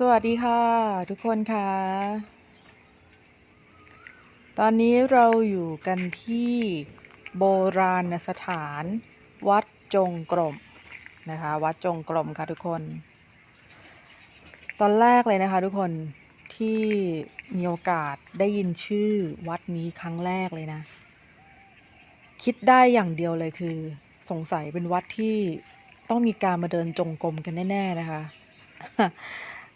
สวัสดีค่ะ ทุกคนค่ะ ตอนนี้เราอยู่กันที่โบราณสถาน วัดจงกรมนะคะ วัดจงกรมค่ะทุกคน ตอนแรกเลยนะคะทุกคนที่มีโอกาสได้ยินชื่อวัดนี้ครั้งแรกเลยนะ คิดได้อย่างเดียวเลยคือ สงสัยเป็นวัดที่ต้องมีการมาเดินจงกรมกันแน่ ๆ นะคะ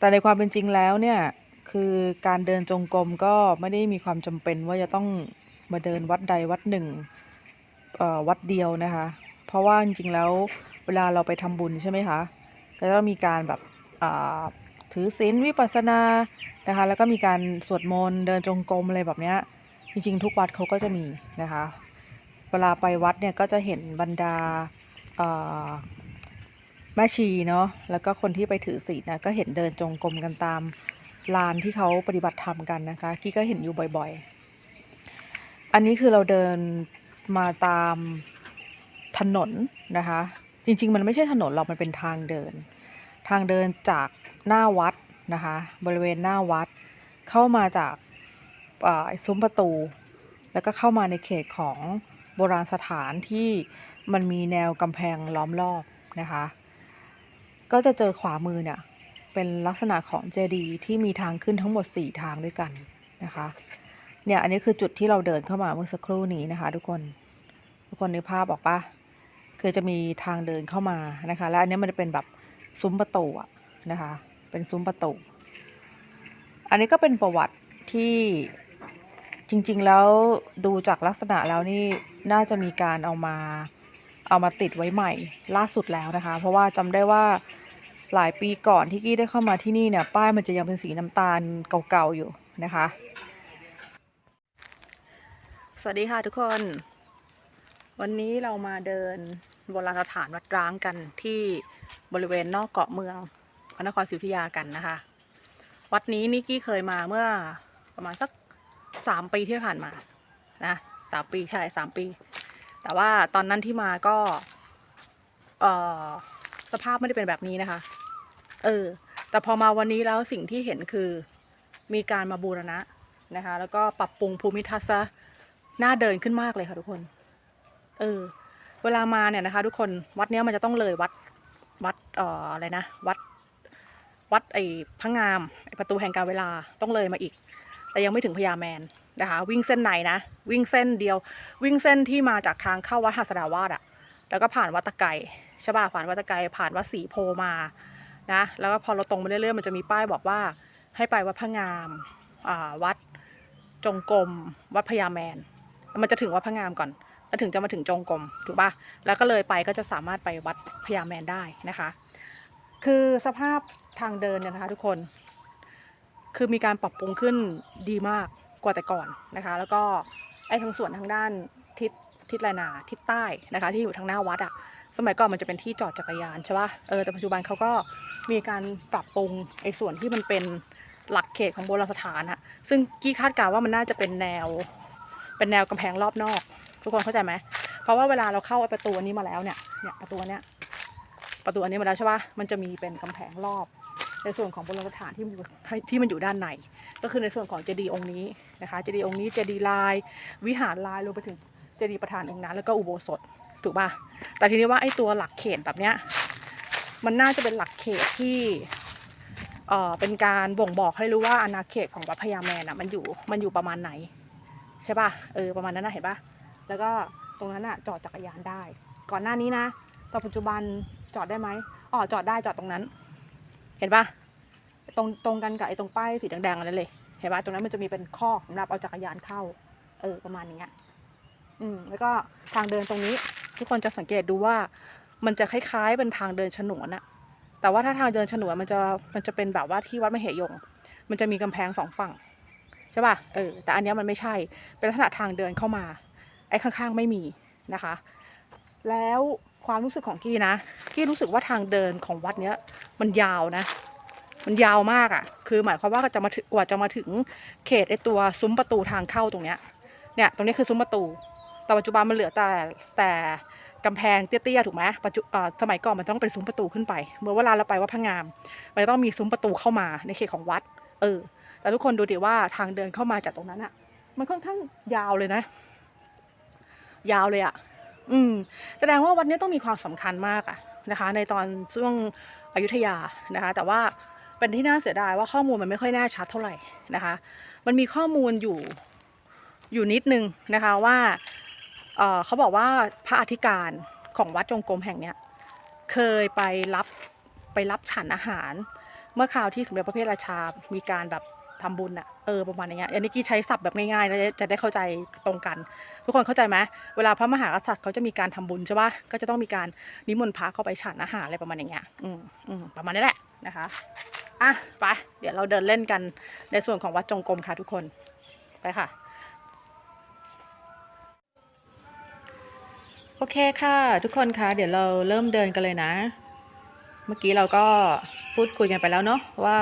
แต่ในความเป็นจริงแล้วเนี่ยคือการเดินจงกรมก็ไม่ได้มีความจำเป็นว่าจะต้องมาเดินวัดใดวัดหนึ่งวัดเดียวนะคะ เพราะว่าจริงๆแล้วเวลาเราไปทำบุญใช่ไหมคะก็จะต้องมีการแบบถือศีลวิปัสสนานะคะแล้วก็มีการสวดมนต์เดินจงกรมอะไรแบบเนี้ยจริงๆทุกวัดเขาก็จะมีนะคะ เวลาไปวัดเนี่ยก็จะเห็นบรรดา แม่ชีเนาะแล้วก็คนที่ไปถือศีลนะก็เห็นเดินจงกรมกันตามลานที่เขาปฏิบัติธรรมกันนะคะกี้ก็เห็นอยู่บ่อยๆ อันนี้คือเราเดินมาตามถนนนะคะ จริงๆ มันไม่ใช่ถนนหรอกมันเป็นทางเดิน ทางเดินจากหน้าวัดนะคะ บริเวณหน้าวัด เข้ามาจากซุ้มประตู แล้วก็เข้ามาในเขตของโบราณสถานที่มันมีแนวกำแพงล้อมรอบนะคะ ก็จะเจอขวามือเนี่ยเป็นลักษณะของเจดีย์ที่มีทางขึ้นทั้งหมด 4 ทางด้วยกันนะคะเนี่ยอันนี้คือจุดที่เราเดินเข้ามาเมื่อสักครู่นี้นะคะ ทุกคนทุกคนนึกภาพออกปะคือจะมีทางเดินเข้ามานะคะ และอันนี้มันจะเป็นแบบซุ้มประตูอะนะคะ เป็นซุ้มประตู อันนี้ก็เป็นประวัติที่จริงๆแล้วดูจากลักษณะแล้วนี่น่าจะมีการเอามาเอามาติดไว้ใหม่ล่าสุดแล้วนะคะ เพราะว่าจำได้ว่า หลายปีก่อนที่กี้ได้เข้ามาที่นี่เนี่ยป้ายมันจะยังเป็นสีน้ำตาลเก่าๆอยู่นะคะ สวัสดีค่ะทุกคน วันนี้เรามาเดินโบราณสถานวัดร้างกันที่บริเวณนอกเกาะเมืองพระนครศรีอยุธยากันนะคะ วัดนี้นิกกี้เคยมาเมื่อประมาณสักสามปีที่ผ่านมานะสามปีใช่สามปี แต่ว่าตอนนั้นที่มาก็เออสภาพไม่ได้เป็นแบบนี้นะคะ เออ แต่พอมาวันนี้แล้วสิ่งที่เห็นคือมีการมาบูรณะนะคะ แล้วก็ปรับปรุงภูมิทัศน์ซะน่าเดินขึ้นมากเลยค่ะทุกคน เออ เวลามาเนี่ยนะคะ ทุกคนวัดเนี้ยมันจะต้องเลยวัดวัดเอ่ออะไรนะวัดวัดไอ้พระงามไอ้ประตูแห่งการเวลาต้องเลยมาอีก แต่ยังไม่ถึงพญาแมนนะคะ วิ่งเส้นไหนนะ วิ่งเส้นเดียว วิ่งเส้นที่มาจากทางเข้าวัดหัสดาวาสอะแล้วก็ผ่านวัดตะไกรใช่ป่ะผ่านวัดตะไกรผ่านวัดศรีโพมา นะแล้วก็พอเราตรงไปเรื่อยๆมันจะมีป้ายบอกว่าให้ไปวัดพระงามาวัดจงกรมวัดพญาแมน มันจะถึงวัดพระงามก่อนแล้วถึงจะมาถึงจงกรมถูกปะแล้วก็เลยไปก็จะสามารถไปวัดพญาแมนได้นะคะ คือสภาพทางเดินเนี่ยนะคะ ทุกคน คือมีการปรับปรุงขึ้นดีมากกว่าแต่ก่อนนะคะ แล้วก็ไอ้ทางส่วนทางด้านทิศทิศไรนาทิศใต้นะคะ ที่อยู่ทางหน้าวัดอะสมัยก่อนมันจะเป็นที่จอดจักรยานใช่ป่ะเออแต่ปัจจุบันเขาก็ มีการปรับปรุงไอ้ส่วนที่มันเป็นหลักเขตของโบราณสถานอะซึ่งกี้คาดการว่ามันน่าจะเป็นแนว เป็นแนวกำแพงรอบนอก ทุกคนเข้าใจไหมเพราะว่าเวลาเราเข้าไอ้ประตูอันนี้มาแล้วเนี่ยเนี่ยประตูนเนี้ยประตูอันนี้มาแล้วใช่ปะมันจะมีเป็นกำแพงรอบ ในส่วนของโบราณสถานที่มันอยู่ที่มันอยู่ด้านใน ก็คือในส่วนของเจดีย์องค์นี้นะคะ เจดีย์องค์นี้ เจดีย์ลาย วิหารลายรวมไปถึงเจดีย์ประธานองค์นั้น แล้วก็อุโบสถ ถูกป่ะ แต่ทีนี้ว่าไอ้ตัวหลักเขตแบบเนี้ย มันน่าจะเป็นหลักเขตที่เอ่อเป็นการบ่งบอกให้รู้ว่าอาณาเขตของวัดพญาแมนอะมันอยู่มันอยู่ประมาณไหน ใช่ป่ะเออประมาณนั้นนะเห็นป่ะแล้วก็ตรงนั้นอะจอดจักรยานได้ ก่อนหน้านี้นะตอนปัจจุบันจอดได้ไหมอ๋อจอดได้จอดตรงนั้น เห็นปะตรงตรงกันกับไอ้ตรงป้ายสีแดงๆอันนั้นเลยเห็นปะตรงนั้นมันจะมีเป็นคอกสำหรับเอาจักรยานเข้า เออประมาณนี้อืมแล้วก็ทางเดินตรงนี้ทุกคนจะสังเกตดูว่า มันจะคล้ายๆเป็นทางเดินฉนวนอะแต่ว่าถ้าทางเดินฉนวนมันจะมันจะเป็นแบบว่าที่วัดมเหยง มันจะมีกำแพงสองฝั่งใช่ป่ะเออแต่อันนี้มันไม่ใช่เป็นลักษณะทางเดินเข้ามา ไอ้ข้างๆไม่มีนะคะ แล้วความรู้สึกของกี้นะกี้รู้สึกว่าทางเดินของวัดเนี้ยมันยาวนะ มันยาวมากอะ่ะ คือหมายความว่าจะมาถึงกว่าจะมาถึงเขตไอตัวซุ้มประตูทางเข้าตรงเนี้ยเนี่ยตรงนี้คือซุ้มประตู แต่ปัจจุบันมันเหลือแต่แต่ กำแพงเตี้ยๆถูกไหมปัจจุสมัยก่อนมันต้องเป็นซุ้มประตูขึ้นไป เมื่อเวลาเราไปวัดพระงามมันต้องมีซุ้มประตูเข้ามาในเขตของวัด เออ แต่ทุกคนดูดิว่าทางเดินเข้ามาจากตรงนั้นอะมันค่อนข้างยาวเลยนะ ยาวเลยอะอืมแสดงว่าวัดนี้ต้องมีความสำคัญมากอะนะคะ ในตอนช่วงอยุธยานะคะ แต่ว่าเป็นที่น่าเสียดายว่าข้อมูลมันไม่ค่อยแน่ชัดเท่าไหร่นะคะ มันมีข้อมูลอยู่อยู่นิดนึงนะคะว่า เขาบอกว่าพระอธิการของวัดจงกรมแห่งเนี้ยเคยไปรับไปรับฉันอาหาร เมื่อคราวที่สมเด็จพระเพทราชา มีการแบบทำบุญอะเออประมาณอย่างเงี้ยอันนี้กี้ใช้ศัพท์แบบง่ายๆแล้วจะได้เข้าใจตรงกัน ทุกคนเข้าใจไหมเวลาพระมหากษัตริย์เขาจะมีการทำบุญใช่ปะก็จะต้องมีการนิมนต์พระเข้าไปฉันอาหารอะไรประมาณอย่างเงี้ยอืมอืมประมาณนี้แหละนะคะอะไปเดี๋ยวเราเดินเล่นกันในส่วนของวัดจงกรมค่ะทุกคนไปค่ะ โอเคค่ะ ทุกคนคะเดี๋ยวเราเริ่มเดินกันเลยนะ เมื่อกี้เราก็พูดคุยกันไปแล้วเนาะว่า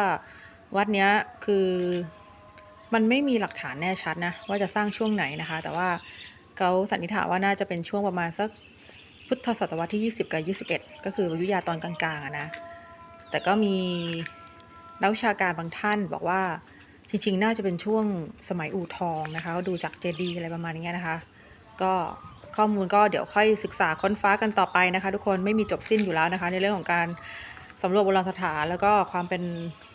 วัดเนี้ยคือมันไม่มีหลักฐานแน่ชัดนะ ว่าจะสร้างช่วงไหนนะคะ แต่ว่าเขาสันนิษฐานว่าน่าจะเป็นช่วงประมาณสักพุทธศตวรรษที่ 20 กับ 21 ก็คืออยุธยาตอนกลางๆอะนะ แต่ก็มีนักวิชาการบางท่านบอกว่าจริงๆ น่าจะเป็นช่วงสมัยอู่ทองนะคะ ดูจากเจดีย์อะไรประมาณนี้นะคะ ก็ ข้อมูลก็เดี๋ยวค่อยศึกษาค้นฟ้ากันต่อไปนะคะ ทุกคนไม่มีจบสิ้นอยู่แล้วนะคะ ในเรื่องของการสำรวจโบราณสถานแล้วก็ความเป็น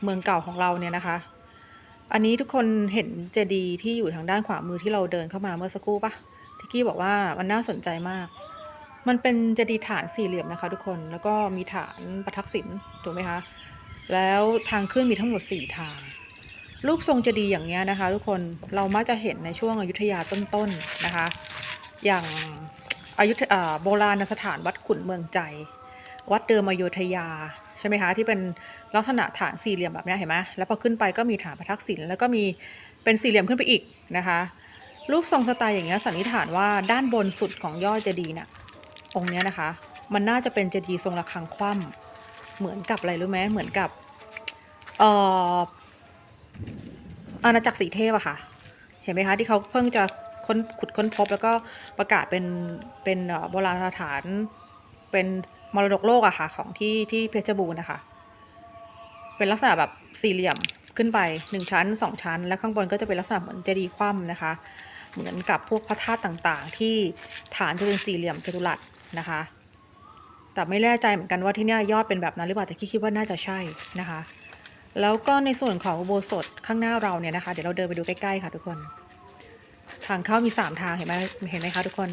เมืองเก่าของเราเนี่ยนะคะ อันนี้ทุกคนเห็นเจดีย์ที่อยู่ทางด้านขวามือที่เราเดินเข้ามาเมื่อสักครู่ปะที่กี้บอกว่ามันน่าสนใจมาก มันเป็นเจดีย์ฐานสี่เหลี่ยมนะคะ ทุกคนแล้วก็มีฐานประทักษิณถูกไหมคะแล้วทางขึ้นมีทั้งหมด 4 ทาง รูปทรงเจดีย์อย่างเงี้ยนะคะ ทุกคนเรามักจะเห็นในช่วงอยุธยาต้นๆนะคะ อย่างอายุโบราณสถานวัดขุนเมืองใจ วัดเดิมอโยธยาใช่ไหมคะที่เป็นลักษณะฐานสี่เหลี่ยมแบบนี้เห็นไหมแล้วพอขึ้นไปก็มีฐานประทักษิณแล้วก็มีเป็นสี่เหลี่ยมขึ้นไปอีกนะคะ รูปทรงสไตล์อย่างเงี้ยสันนิษฐานว่าด้านบนสุดของยอดเจดีย์น่ะองค์เนี้ยนะคะ มันน่าจะเป็นเจดีย์ทรงระฆังคว่ำเหมือนกับอะไรรู้ไหมเหมือนกับเอ่ออาณาจักรสีเทพอะค่ะ เห็นไหมคะที่เขาเพิ่งจะ ค้นขุดค้นพบแล้วก็ประกาศเป็นเป็นโบราณสถานเป็นมรดกโลกอะค่ะของที่ที่เพชรบูรณ์นะคะ เป็นลักษณะแบบสี่เหลี่ยมขึ้นไปหนึ่งชั้นสองชั้น แล้วข้างบนก็จะเป็นลักษณะเหมือนเจดีย์คว่ำนะคะ เหมือนกับพวกพระธาตุต่างๆ ที่ฐานจะเป็นสี่เหลี่ยมจัตุรัสนะคะ แต่ไม่แน่ใจเหมือนกันว่าที่นี่ยอดเป็นแบบนั้นหรือเปล่าแต่คิดคิดว่าน่าจะใช่นะคะ แล้วก็ในส่วนของอุโบสถข้างหน้าเราเนี่ยนะคะ เดี๋ยวเราเดินไปดูใกล้ๆค่ะทุกคน ทางเข้ามีสามทางเห็นไหมเห็นไหมคะทุกคน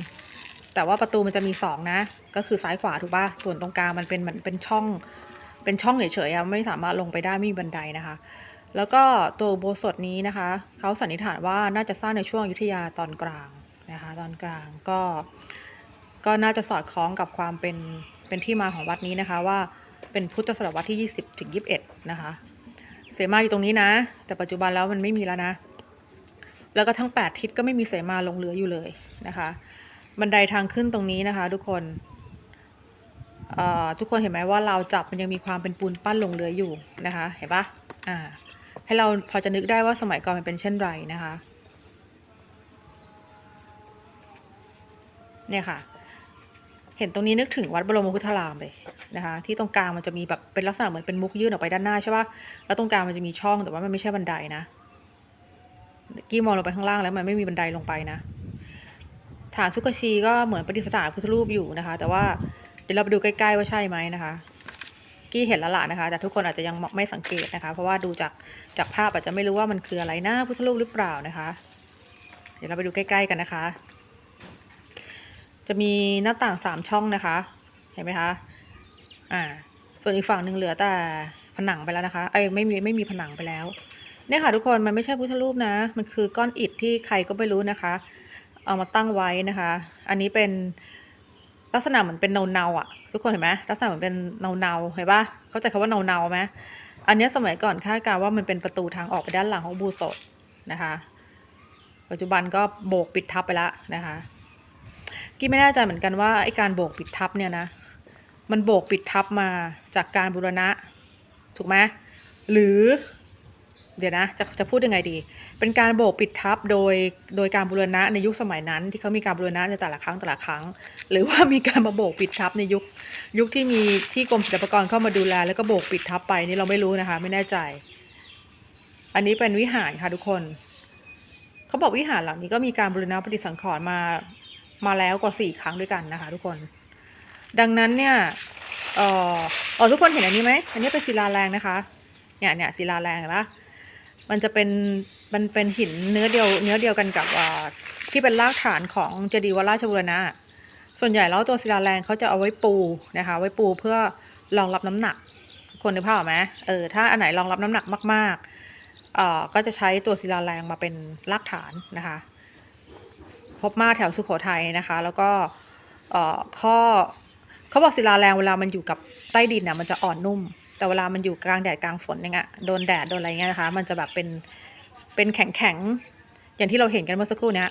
แต่ว่าประตูมันจะมีสองนะ ก็คือซ้ายขวาถูกป่ะส่วนตรงกลางมันเป็นเหมือนเป็นช่อง เป็นช่องเฉยๆอะไม่สามารถลงไปได้ไม่มีบันไดนะคะ แล้วก็ตัวอุโบสถนี้นะคะเขาสันนิษฐานว่าน่าจะสร้างในช่วงยุทธยาตอนกลางนะคะตอนกลางก็ ก็น่าจะสอดคล้องกับความเป็นเป็นที่มาของวัดนี้นะคะว่าเป็นพุทธศตวรรษที่ 20ถึง21 นะคะ เสมาอยู่ตรงนี้นะ แต่ปัจจุบันแล้วมันไม่มีแล้วนะ แล้วก็ทั้ง 8 ทิศก็ไม่มีเสมาลงเหลืออยู่เลยนะคะ บันไดทางขึ้นตรงนี้นะคะ ทุกคนทุกคนเห็นไหมว่าเราจับมันยังมีความเป็นปูนปั้นลงเหลืออยู่นะคะ เห็นปะอ่าให้เราพอจะนึกได้ว่าสมัยก่อนมันเป็นเช่นไรนะคะเนี่ยค่ะ เห็นตรงนี้นึกถึงวัดบรมพุทธารามเลยนะคะ ที่ตรงกลางมันจะมีแบบเป็นลักษณะเหมือนเป็นมุกยื่นออกไปด้านหน้าใช่ปะแล้วตรงกลางมันจะมีช่องแต่ว่ามันไม่ใช่บันไดนะ กี้มองลงไปข้างล่างแล้วมันไม่มีบันไดลงไปนะ ฐานสุกชีก็เหมือนประดิษฐานพุทธรูปอยู่นะคะ แต่ว่าเดี๋ยวเราไปดูใกล้ๆว่าใช่ไหมนะคะ กี้เห็นแล้วล่ะนะคะ แต่ทุกคนอาจจะยังไม่สังเกตนะคะ เพราะว่าดูจากจากภาพอาจจะไม่รู้ว่ามันคืออะไรนะพุทธรูปหรือเปล่านะคะ เดี๋ยวเราไปดูใกล้ๆกันนะคะ จะมีหน้าต่างสามช่องนะคะ เห็นไหมคะ อ่า ส่วนอีกฝั่งหนึ่งเหลือแต่ผนังไปแล้วนะคะ เอ้ยไม่มีไม่มีผนังไปแล้ว เนี่ยค่ะทุกคนมันไม่ใช่พุทธรูปนะ มันคือก้อนอิฐที่ใครก็ไม่รู้นะคะ เอามาตั้งไว้นะคะ อันนี้เป็นลักษณะเหมือนเป็นเนาเนาอะ ทุกคนเห็นไหมลักษณะเหมือนเป็นเนาเนาเห็นปะเข้าใจคำว่าเนาเนาไหมอันนี้สมัยก่อนคาดการว่ามันเป็นประตูทางออกไปด้านหลังของอุโบูสถนะคะปัจจุบันก็โบกปิดทับไปแล้วนะคะกี้ไม่แน่ใจเหมือนกันว่าไอ้การโบกปิดทับเนี่ยนะมันโบกปิดทับมาจากการบูรณะ ถูกไหมหรือ เดี๋ยวนะจะจะพูดยังไงดี เป็นการโบกปิดทับโดยโดยการบูรณะในยุคสมัยนั้น ที่เขามีการบูรณะในแต่ละครั้งแต่ละครั้ง หรือว่ามีการมาโบกปิดทับในยุคยุคที่มีที่กรมศิลปากรเข้ามาดูแล แล้วก็โบกปิดทับไปนี่เราไม่รู้นะคะ ไม่แน่ใจ อันนี้เป็นวิหารค่ะทุกคนเขาบอกวิหารหลังนี้ก็มีการบูรณะปฏิสังขรณ์มามาแล้วกว่าสี่ครั้งด้วยกันนะคะ ทุกคน ดังนั้นเนี่ยเออเออทุกคนเห็นอันนี้ไหมอันนี้เป็นศิลาแรงนะคะเนี่ยเนี่ยศิลาแรงเห็นปะ มันจะเป็นมันเป็นหินเนื้อเดียวเนื้อเดียวกันกับที่เป็นรากฐานของเจดีย์วัดราชบูรณะ ส่วนใหญ่แล้วตัวศิลาแรงเขาจะเอาไว้ปูนะคะ ไว้ปูเพื่อรองรับน้ำหนัก คนนึกภาพออกไหมเออถ้าอันไหนรองรับน้ำหนักมากๆเอ่อก็จะใช้ตัวศิลาแรงมาเป็นรากฐานนะคะพบมากแถวสุโขทัยนะคะ แล้วก็เอ่อข้อ เขาบอกศิลาแรงเวลามันอยู่กับใต้ดินน่ะมันจะอ่อนนุ่ม แต่เวลามันอยู่กลางแดดกลางฝนอย่างเงี้ยโดนแดดโดนอะไรเงี้ยนะคะ มันจะแบบเป็นเป็นแข็งแข็งอย่างที่เราเห็นกันเมื่อสักครู่เนี้ย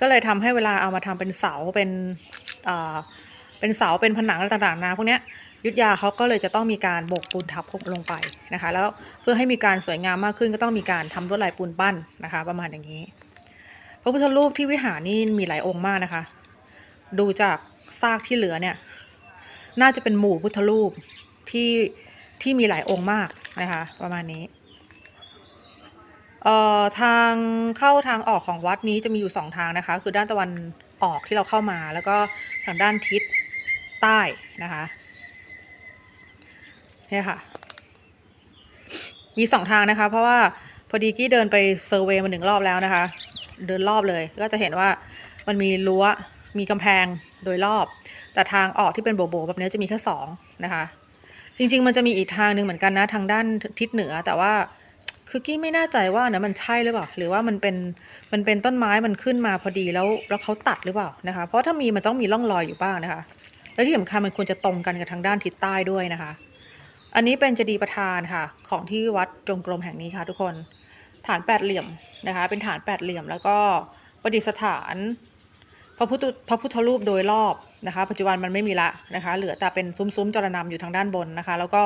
ก็เลยทำให้เวลาเอามาทำเป็นเสาเป็นเอ่อเป็นเสาเป็นผนังอะไรต่างๆนะพวกเนี้ยยุทธยาเขาก็เลยจะต้องมีการโบกปูนทับลงไปนะคะ แล้วเพื่อให้มีการสวยงามมากขึ้นก็ต้องมีการทำลวดลายปูนปั้นนะคะ ประมาณอย่างนี้พระพุทธรูปที่วิหารนี่มีหลายองค์มากนะคะ ดูจากซากที่เหลือเนี่ย น่าจะเป็นหมู่พุทธรูปที่ที่มีหลายองค์มากนะคะประมาณนี้เอ่อทางเข้าทางออกของวัดนี้จะมีอยู่สองทางนะคะ คือด้านตะวันออกที่เราเข้ามา แล้วก็ทางด้านทิศใต้นะคะเนี่ยค่ะ มีสองทางนะคะ เพราะว่าพอดีกี้เดินไปเซอร์เวย์มาหนึ่งรอบแล้วนะคะ เดินรอบเลยก็จะเห็นว่ามันมีรั้วมีกำแพงโดยรอบ แต่ทางออกที่เป็นโบโบแบบนี้จะมีแค่สองนะคะ จริง ๆ มันจะมีอีกทางหนึ่งเหมือนกันนะทางด้านทิศเหนือ แต่ว่าคือกี้ไม่แน่ใจว่านะมันใช่หรือเปล่า หรือว่ามันเป็นมันเป็นต้นไม้มันขึ้นมาพอดีแล้วแล้วเขาตัดหรือเปล่านะคะ เพราะถ้ามีมันต้องมีร่องรอยอยู่บ้างนะคะ แล้วที่สำคัญมันควรจะตรงกันกับทางด้านทิศใต้ด้วยนะคะ อันนี้เป็นเจดีย์ประธานค่ะ ของที่วัดจงกรมแห่งนี้ค่ะ ทุกคนฐานแปดเหลี่ยมนะคะ เป็นฐานแปดเหลี่ยมแล้วก็ประดิษฐาน พระพุทธพระพุทธรูปโดยรอบนะคะ ปัจจุบันมันไม่มีละนะคะ เหลือแต่เป็นซุ้มๆจรนำอยู่ทางด้านบนนะคะ แล้วก็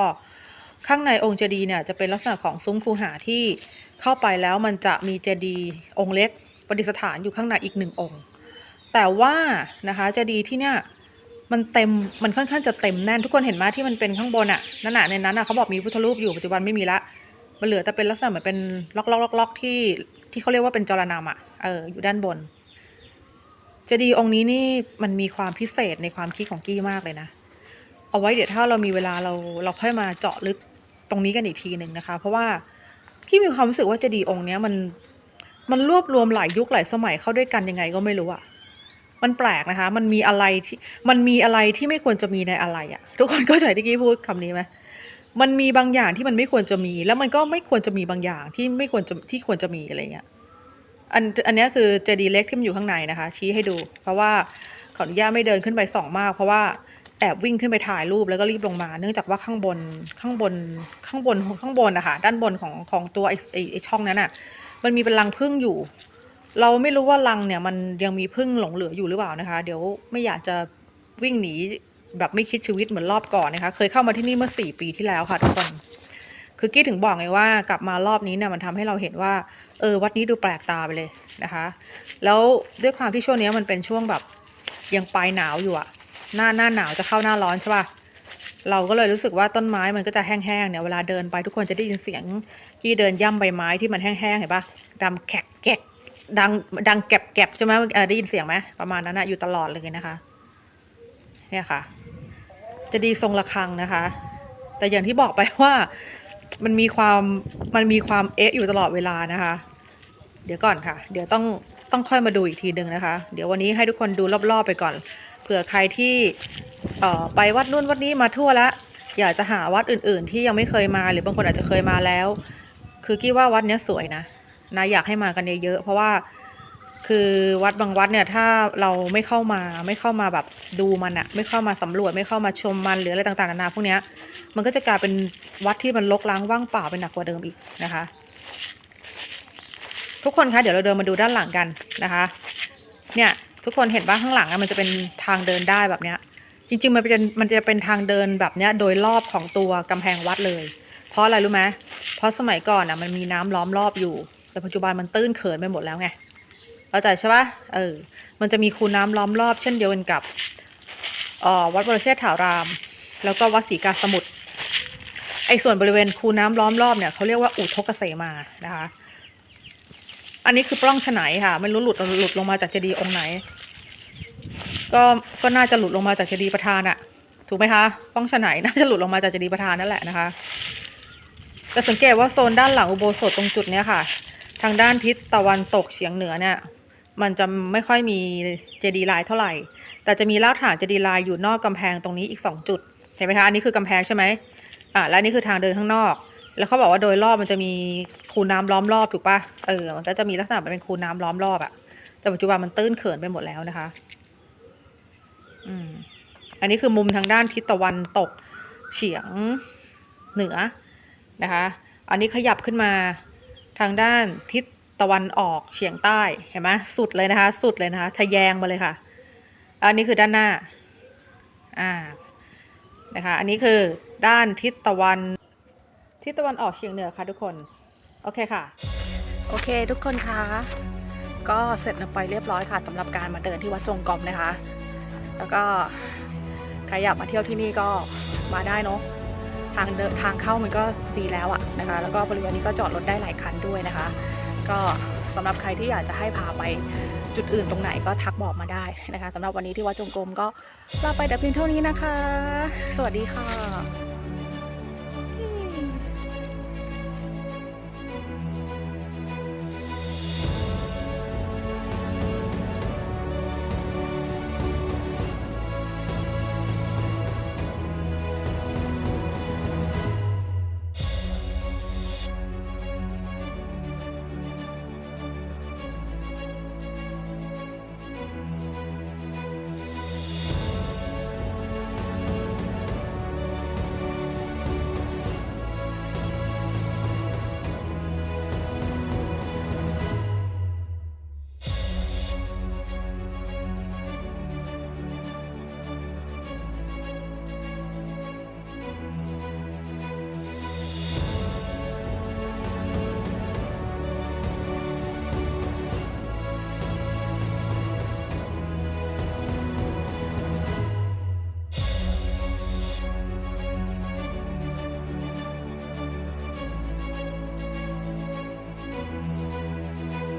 ข้างในองค์เจดีย์เนี่ยจะเป็นลักษณะของซุ้มคูหาที่เข้าไปแล้วมันจะมีเจดีย์องค์เล็กประดิษฐานอยู่ข้างในอีกหนึ่งองค์ แต่ว่านะคะเจดีย์ที่เนี่ยมันเต็มมันค่อนข้างจะเต็มแน่นทุกคนเห็นไหมที่มันเป็นข้างบนอะนั่นน่ะในนั้นอะเขาบอกมีพุทธรูปอยู่ปัจจุบันไม่มีละมันเหลือแต่เป็นลักษณะเหมือนเป็นล็อกล็อกล็อกล็อกที่ที่เขาเรียกว่าเป็นจรนำอะเอออยู่ด้านบน เจดีย์องค์นี้นี่มันมีความพิเศษในความคิดของกี้มากเลยนะ เอาไว้เดี๋ยวถ้าเรามีเวลาเราเราค่อยมาเจาะลึกตรงนี้กันอีกทีหนึ่งนะคะ เพราะว่ากี้มีความรู้สึกว่าเจดีย์องค์เนี้ยมันมันรวบรวมหลายยุคหลายสมัยเข้าด้วยกันยังไงก็ไม่รู้อะมันแปลกนะคะ มันมีอะไรที่มันมีอะไรที่ไม่ควรจะมีในอะไรอะทุกคนเข้าใจที่กี้พูดคำนี้ไหมมันมีบางอย่างที่มันไม่ควรจะมี แล้วมันก็ไม่ควรจะมีบางอย่างที่ไม่ควรจะที่ควรจะมีอะไรเงี้ย อันอันนี้คือเจดีเล็กที่มันอยู่ข้างในนะคะ ชี้ให้ดู เพราะว่าขออนุญาตไม่เดินขึ้นไปส่องมาก เพราะว่าแอบวิ่งขึ้นไปถ่ายรูปแล้วก็รีบลงมา เนื่องจากว่าข้างบนข้างบนข้างบนข้างบนนะคะด้านบนของของตัวไอ้ไอ้ช่องนั้นอะ มันมีเป็นรังผึ้งอยู่ เราไม่รู้ว่ารังเนี่ยมันยังมีผึ้งหลงเหลืออยู่หรือเปล่านะคะ เดี๋ยวไม่อยากจะวิ่งหนีแบบไม่คิดชีวิตเหมือนรอบก่อนนะคะ เคยเข้ามาที่นี่เมื่อสี่ปีที่แล้วค่ะทุกคน คือกี้ถึงบอกไงว่ากลับมารอบนี้เนี่ยมันทำให้เราเห็นว่า ออวัดนี้ดูแปลกตาไปเลยนะคะ แล้วด้วยความที่ช่วงนี้มันเป็นช่วงแบบยังปลายหนาวอยู่อะหน้าหน้าหนาวจะเข้าหน้าร้อนใช่ป่ะเราก็เลยรู้สึกว่าต้นไม้มันก็จะแห้งๆเนี่ยเวลาเดินไปทุกคนจะได้ยินเสียงกี้เดินย่ำใบไม้ที่มันแห้งๆเห็นปะดังแกแกะดังดังแกบแกบใช่ไหมเออได้ยินเสียงไหมประมาณนั้นนะอยู่ตลอดเลยนะคะ เนี่ยค่ะ จะดีทรงระฆังนะคะ แต่อย่างที่บอกไปว่ามันมีความมันมีความเอ๊ะอยู่ตลอดเวลานะคะ เดี๋ยวก่อนค่ะ เดี๋ยวต้องต้องค่อยมาดูอีกทีหนึ่งนะคะ เดี๋ยววันนี้ให้ทุกคนดูรอบๆไปก่อน เผื่อใครที่เอ่อไปวัดนู่นวัดนี้มาทั่วแล้วอยากจะหาวัดอื่น ๆ ที่ยังไม่เคยมาหรือบางคนอาจจะเคยมาแล้ว คือกี้ว่าวัดเนี้ยสวยนะนะอยากให้มากันเยอะๆเพราะว่าคือวัดบางวัดเนี่ยถ้าเราไม่เข้ามาไม่เข้ามาแบบดูมันอะไม่เข้ามาสำรวจไม่เข้ามาชมมันหรืออะไรต่างๆนานาพวกเนี้ยมันก็จะกลายเป็นวัดที่มันรกร้างว่างเปล่าเป็นหนักกว่าเดิมอีกนะคะ ทุกคนคะเดี๋ยวเราเดินมาดูด้านหลังกันนะคะ เนี่ยทุกคนเห็นว่าข้างหลังอะมันจะเป็นทางเดินได้แบบเนี้ย จริง ๆ มันเป็นมันจะเป็นทางเดินแบบเนี้ย โดยรอบของตัวกำแพงวัดเลย เพราะอะไรรู้ไหมเพราะสมัยก่อนอะมันมีน้ำล้อมรอบอยู่ แต่ปัจจุบันมันตื้นเขินไปหมดแล้วไงเข้าใจใช่ปะเออ มันจะมีคูน้ำล้อมรอบเช่นเดียวกันกับออวัดบรเชษฐาราม แล้วก็วัดศรีกาสมุทรไอ้ส่วนบริเวณคูน้ำล้อมรอบเนี่ยเขาเรียกว่าอุทกเสมานะคะ อันนี้คือปล้องฉไนค่ะ ไม่รู้หลุดหลุดลงมาจากเจดีย์องค์ไหน ก็ก็น่าจะหลุดลงมาจากเจดีย์ประธานอะถูกไหมคะปล้องฉไนน่าจะหลุดลงมาจากเจดีย์ประธานนั่นแหละนะคะจะสังเกตว่าโซนด้านหลังอุโบสถตรงจุดเนี้ยค่ะ ทางด้านทิศตะวันตกเฉียงเหนือเนี่ยมันจะไม่ค่อยมีเจดีย์ลายเท่าไหร่ แต่จะมีรากฐานเจดีย์ลายอยู่นอกกำแพงตรงนี้อีกสองจุด เห็นไหมคะ อันนี้คือกำแพงใช่ไหมอะและนี่คือทางเดินข้างนอก แล้วเขาบอกว่าโดยรอบมันจะมีคูน้ำล้อมรอบถูกปะเออ มันก็จะมีลักษณะเป็นคูน้ำล้อมรอบอะแต่ปัจจุบันมันตื้นเขินไปหมดแล้วนะคะ อืม อันนี้คือมุมทางด้านทิศตะวันตกเฉียงเหนือนะคะ อันนี้ขยับขึ้นมาทางด้านทิศตะวันออกเฉียงใต้เห็นไหมสุดเลยนะคะ สุดเลยนะคะทะแยงมาเลยค่ะ อันนี้คือด้านหน้า อ่า นะคะ อันนี้คือด้านทิศตะวัน ทิศตะวันออกเฉียงเหนือค่ะทุกคน โอเคค่ะ โอเคทุกคนคะ ก็เสร็จไปเรียบร้อยค่ะสำหรับการมาเดินที่วัดจงกรมนะคะ แล้วก็ใครอยากมาเที่ยวที่นี่ก็มาได้เนาะทางเดินทางเข้ามันก็ดีแล้วอะนะคะ แล้วก็บริเวณนี้ก็จอดรถได้หลายคันด้วยนะคะ ก็สำหรับใครที่อยากจะให้พาไปจุดอื่นตรงไหนก็ทักบอกมาได้นะคะสำหรับวันนี้ที่วัดจงกรมก็ลาไปแต่เพียงเท่านี้นะคะ สวัสดีค่ะ